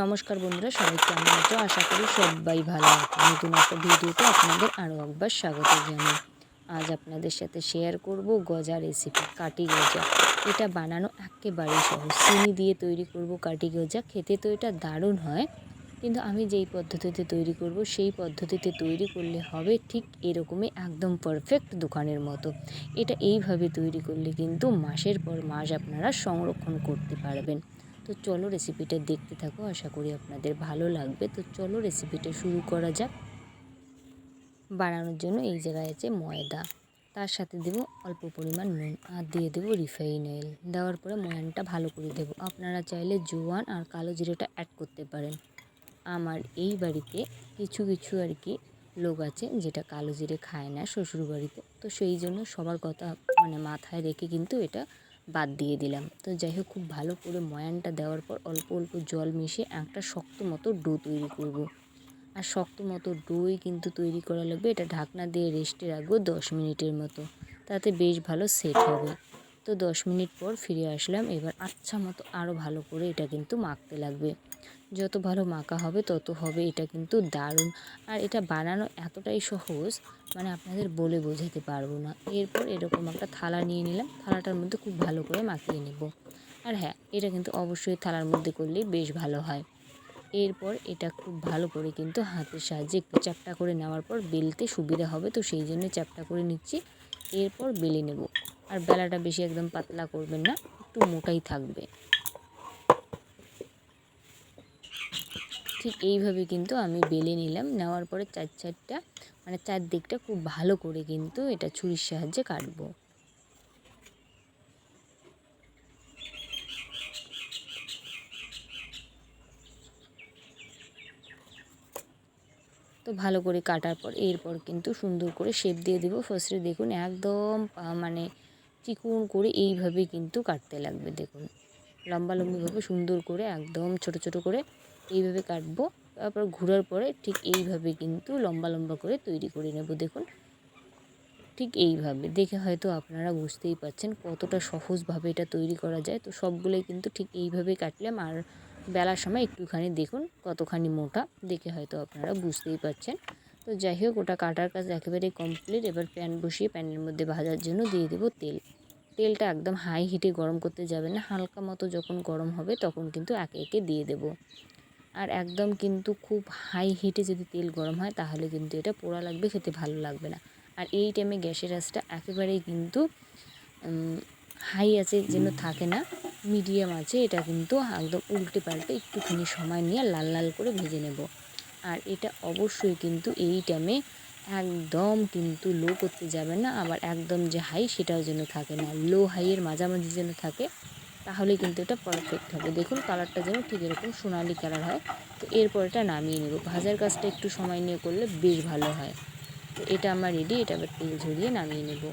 নমস্কার বন্ধুরা, সবাই কেমন আছো? আশা করি সবাই ভালো আছে। নতুন একটা ভিডিওতে আপনাদের আরও একবার স্বাগত জানাই। আজ আপনাদের সাথে শেয়ার করব গজা রেসিপি কাটি গজা। এটা বানানো একেবারেই সহজ। চিনি দিয়ে তৈরি করব কাটি গজা। খেতে তো এটা দারুণ হয়, কিন্তু আমি যেই পদ্ধতিতে তৈরি করব, সেই পদ্ধতিতে তৈরি করলে হবে ঠিক এরকমই একদম পারফেক্ট দোকানের মতো। এটা এইভাবে তৈরি করলে কিন্তু মাসের পর মাস আপনারা সংরক্ষণ করতে পারবেন। তো চলো রেসিপিটা দেখতে থাকো, আশা করি আপনাদের ভালো লাগবে। তো চলো রেসিপিটা শুরু করা যাক। বাড়ানোর জন্য এই জায়গায় আছে ময়দা। তার সাথে দেব অল্প পরিমাণ নুন আর দিয়ে দেবো রিফাইন অয়েল দেওয়ার পরে ময়ানটা ভালো করে দেব। আপনারা চাইলে জোয়ান আর কালো জিরেটা অ্যাড করতে পারেন। আমার এই বাড়িতে কিছু কিছু আর কি লোক আছে যেটা কালো জিরে খায় না শ্বশুর বাড়িতে তো সেই জন্য সবার কথা মানে মাথায় রেখে কিন্তু এটা বাদ দিয়ে দিলাম। তো যাই হোক, খুব ভালো করে ময়ানটা দেওয়ার পর অল্প অল্প জল মিশিয়ে একটা শক্ত মতো ডো তৈরি করব। আর শক্ত মতো ডোই কিন্তু তৈরি করা লাগবে, এটা ঢাকনা দিয়ে রেস্টে রাখব দশ মিনিটের মতো। তাতে বেশ ভালো সেট হবে। তো দশ মিনিট পর ফিরে আসলাম। এবার আচ্ছা মতো আরও ভালো করে এটা কিন্তু মাখতে লাগবে। যত ভালো মাখা হবে, তত হবে এটা কিন্তু দারুণ। আর এটা বানানো এতটাই সহজ মানে আপনাদের বলে বোঝাতে পারব না। এরপর এরকম একটা থালা নিয়ে নিলাম। থালাটার মধ্যে খুব ভালো করে মাখিয়ে নেব। আর হ্যাঁ এটা কিন্তু অবশ্যই থালার মধ্যে করলেই বেশ ভালো হয়। এরপর এটা খুব ভালো করে কিন্তু হাতের সাহায্যে একটু চ্যাপটা করে নেওয়ার পর বেলতে সুবিধা হবে। তো সেই জন্য চ্যাপটা করে নিচ্ছি। এরপর বেলে নেব। আর বেলাটা বেশি একদম পাতলা করবেন না, একটু মোটাই থাকবে। ঠিক এইভাবে কিন্তু আমি বেলে নিলাম, নেওয়ার পরে চার চারটা মানে চারদিকটা খুব ভালো করে কিন্তু এটা ছুরির সাহায্যে কাটবো। তো ভালো করে কাটার পর, এরপর কিন্তু সুন্দর করে শেপ দিয়ে দেবো। ফার্স্টে দেখুন একদম মানে চিকুন করে এইভাবে কিন্তু কাটতে লাগবে, দেখুন। লম্বা লম্বিভাবে সুন্দর করে একদম ছোট ছোট করে এইভাবে কাটবো, তারপর ঘোরার পরে ঠিক এইভাবে কিন্তু লম্বা লম্বা করে তৈরি করে নেব, দেখুন। ঠিক এইভাবে, দেখে হয়তো আপনারা বুঝতেই পারছেন কতটা সহজভাবে এটা তৈরি করা যায়। তো সবগুলোই কিন্তু ঠিক এইভাবে কাটলাম আর বেলার সময় একটুখানি দেখুন কতখানি মোটা, দেখে হয়তো আপনারা বুঝতেই পারছেন। তো যাই হোক, ওটা কাটার কাজ একেবারে কমপ্লিট এবার প্যান বসিয়ে প্যানের মধ্যে ভাজার জন্য দিয়ে দেবো তেল। তেলটা একদম হাই হিটে গরম করতে যাবে না। হালকা মতো যখন গরম হবে, তখন কিন্তু একে একে দিয়ে দেব। আর একদম কিন্তু খুব হাই হিটে যদি তেল গরম হয়, তাহলে কিন্তু এটা পোড়া লাগবে, খেতে ভালো লাগবে না। আর এই টাইমে গ্যাসের আঁচটা একেবারেই কিন্তু হাই আছে যেন থাকে না মিডিয়াম আছে, এটা কিন্তু একদম উল্টে পাল্টে একটুখানি সময় নিয়ে লাল লাল করে ভেজে নেব। আর এটা অবশ্যই কিন্তু এই টাইমে একদম কিন্তু লো করতে যাবে না। আবার একদম যে হাই সেটাও যেন থাকে না। লো হাইয়ের মাঝামাঝি যেন থাকে, তাহলে কিন্তু এটা পারফেক্ট হবে। দেখুন কালারটা যেন ঠিক এরকম সোনালি কালার হয়। তো এরপর এটা নামিয়ে নেব। ভাজার কাজটা একটু সময় নিয়ে করলে বেশ ভালো হয়। তো এটা আমার রেডি এটা আবার তেল ঝরিয়ে নামিয়ে নেব।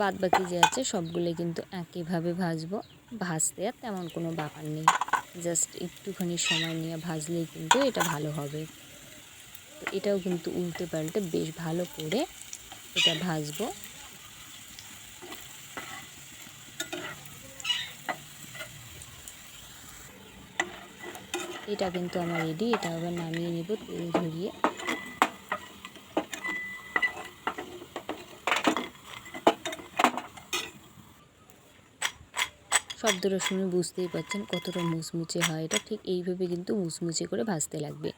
বাদ বাকি যে আছে সবগুলো কিন্তু একইভাবে ভাজবো। ভাজতে আর তেমন কোনো ব্যাপার নেই। জাস্ট একটুখানি সময় নিয়ে ভাজলেই কিন্তু এটা ভালো হবে। এটাও কিন্তু উল্টে পাল্টে বেশ ভালো করে এটা ভাজবো। এটা কিন্তু আমার রেডি এটা আবার নামিয়ে নেব তেল ঝরিয়ে শব্দটা শুনে বুঝতেই পারছেন কতটা মুচমুচে হয়। এটা ঠিক এইভাবে কিন্তু মুচমুচে করে ভাজতে লাগবে।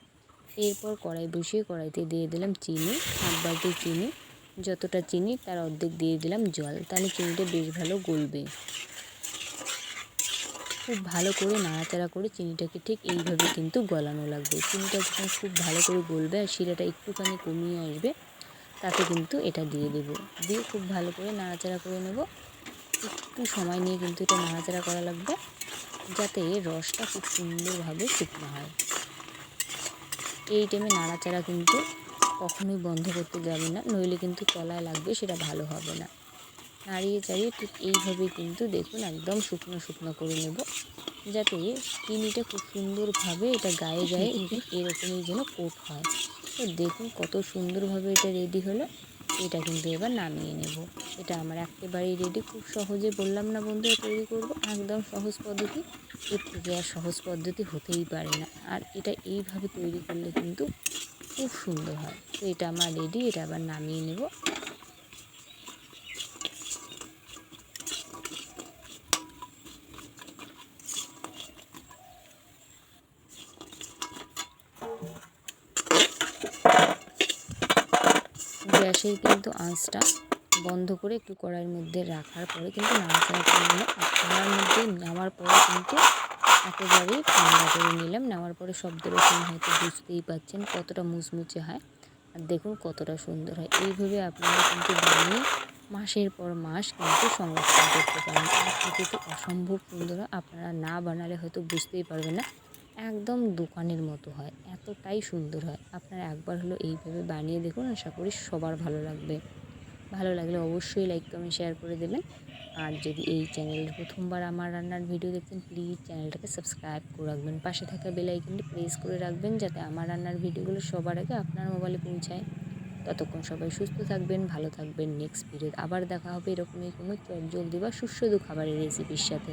এরপর কড়াই বসিয়ে কড়াইতে দিয়ে দিলাম চিনি, হাফ বালতি চিনি। যতটা চিনি তার অর্ধেক দিয়ে দিলাম জল। তাহলে চিনিটা বেশ ভালো গলবে। খুব ভালো করে নাড়াচাড়া করে চিনিটাকে ঠিক এইভাবে কিন্তু গলানো লাগবে। চিনিটা যখন খুব ভালো করে গলবে আর শিরাটা একটুখানি কমিয়ে আসবে, তাতে কিন্তু এটা দিয়ে দেব। দিয়ে খুব ভালো করে নাড়াচাড়া করে নেব। একটু সময় নিয়ে কিন্তু এটা নাড়াচাড়া করা লাগবে, যাতে রসটা খুব সুন্দরভাবে শুকনো হয়। এই টাইমে নাড়াচাড়া কিন্তু কখনোই বন্ধ করতে যাবে না, নইলে কিন্তু তলায় লাগবে সেটা ভালো হবে না। নাড়িয়ে চাড়িয়ে ঠিক এইভাবে কিন্তু দেখুন একদম শুকনো শুকনো করে নেব, যাতে চিনিটা খুব সুন্দরভাবে এটা গায়ে গায়ে এরকমই যেন কোট হয়। তো দেখুন কত সুন্দরভাবে এটা রেডি হলো। এটা কিন্তু এবার নামিয়ে নেব। এটা আমার একেবারেই রেডি খুব সহজে বললাম না বন্ধু তৈরি করব। একদম সহজ পদ্ধতি। এর থেকে আর সহজ পদ্ধতি হতেই পারে না। আর এটা এইভাবে তৈরি করলে কিন্তু খুব সুন্দর হয়। তো এটা আমার রেডি এটা আবার নামিয়ে নেব। গ্যাসের কিন্তু আঁচটা বন্ধ করে একটু কড়াইয়ের মধ্যে রাখার পরে কিন্তু নাড়াচাড়া করে নিলাম। কড়ার মধ্যে নেওয়ার পরে কিন্তু একেবারেই ঠান্ডা করে নিলাম। নেওয়ার পরে শব্দের ওখানে হয়তো বুঝতেই পাচ্ছেন কতটা মুচমুচে হয়। আর দেখুন কতটা সুন্দর হয়। এইভাবে আপনারা কিন্তু বানিয়ে মাসের পর মাস কিন্তু সংরক্ষণ করতে পারেন। আর খেতে তো অসম্ভব সুন্দর আপনারা না বানালে হয়তো বুঝতেই পারবেন না। একদম দোকানের মতো হয়, এতটাই সুন্দর হয়। আপনারা একবার হলো এইভাবে বানিয়ে দেখুন, আশা করি সবার ভালো লাগবে। ভালো লাগলে অবশ্যই লাইক কমেন্ট শেয়ার করে দেবেন। আর যদি এই চ্যানেলের প্রথমবার আমার রান্নার ভিডিও দেখছেন প্লিজ চ্যানেলটাকে সাবস্ক্রাইব করে রাখবেন। পাশে থাকা বেল আইকনটি প্রেস করে রাখবেন, যাতে আমার রান্নার ভিডিওগুলো সবার আগে আপনার মোবাইলে পৌঁছায়। ততক্ষণ সবাই সুস্থ থাকবেন, ভালো থাকবেন। নেক্সট ভিডিও আবার দেখা হবে এরকমই কোনো চট জলদি বা সুস্বাদু খাবারের রেসিপির সাথে।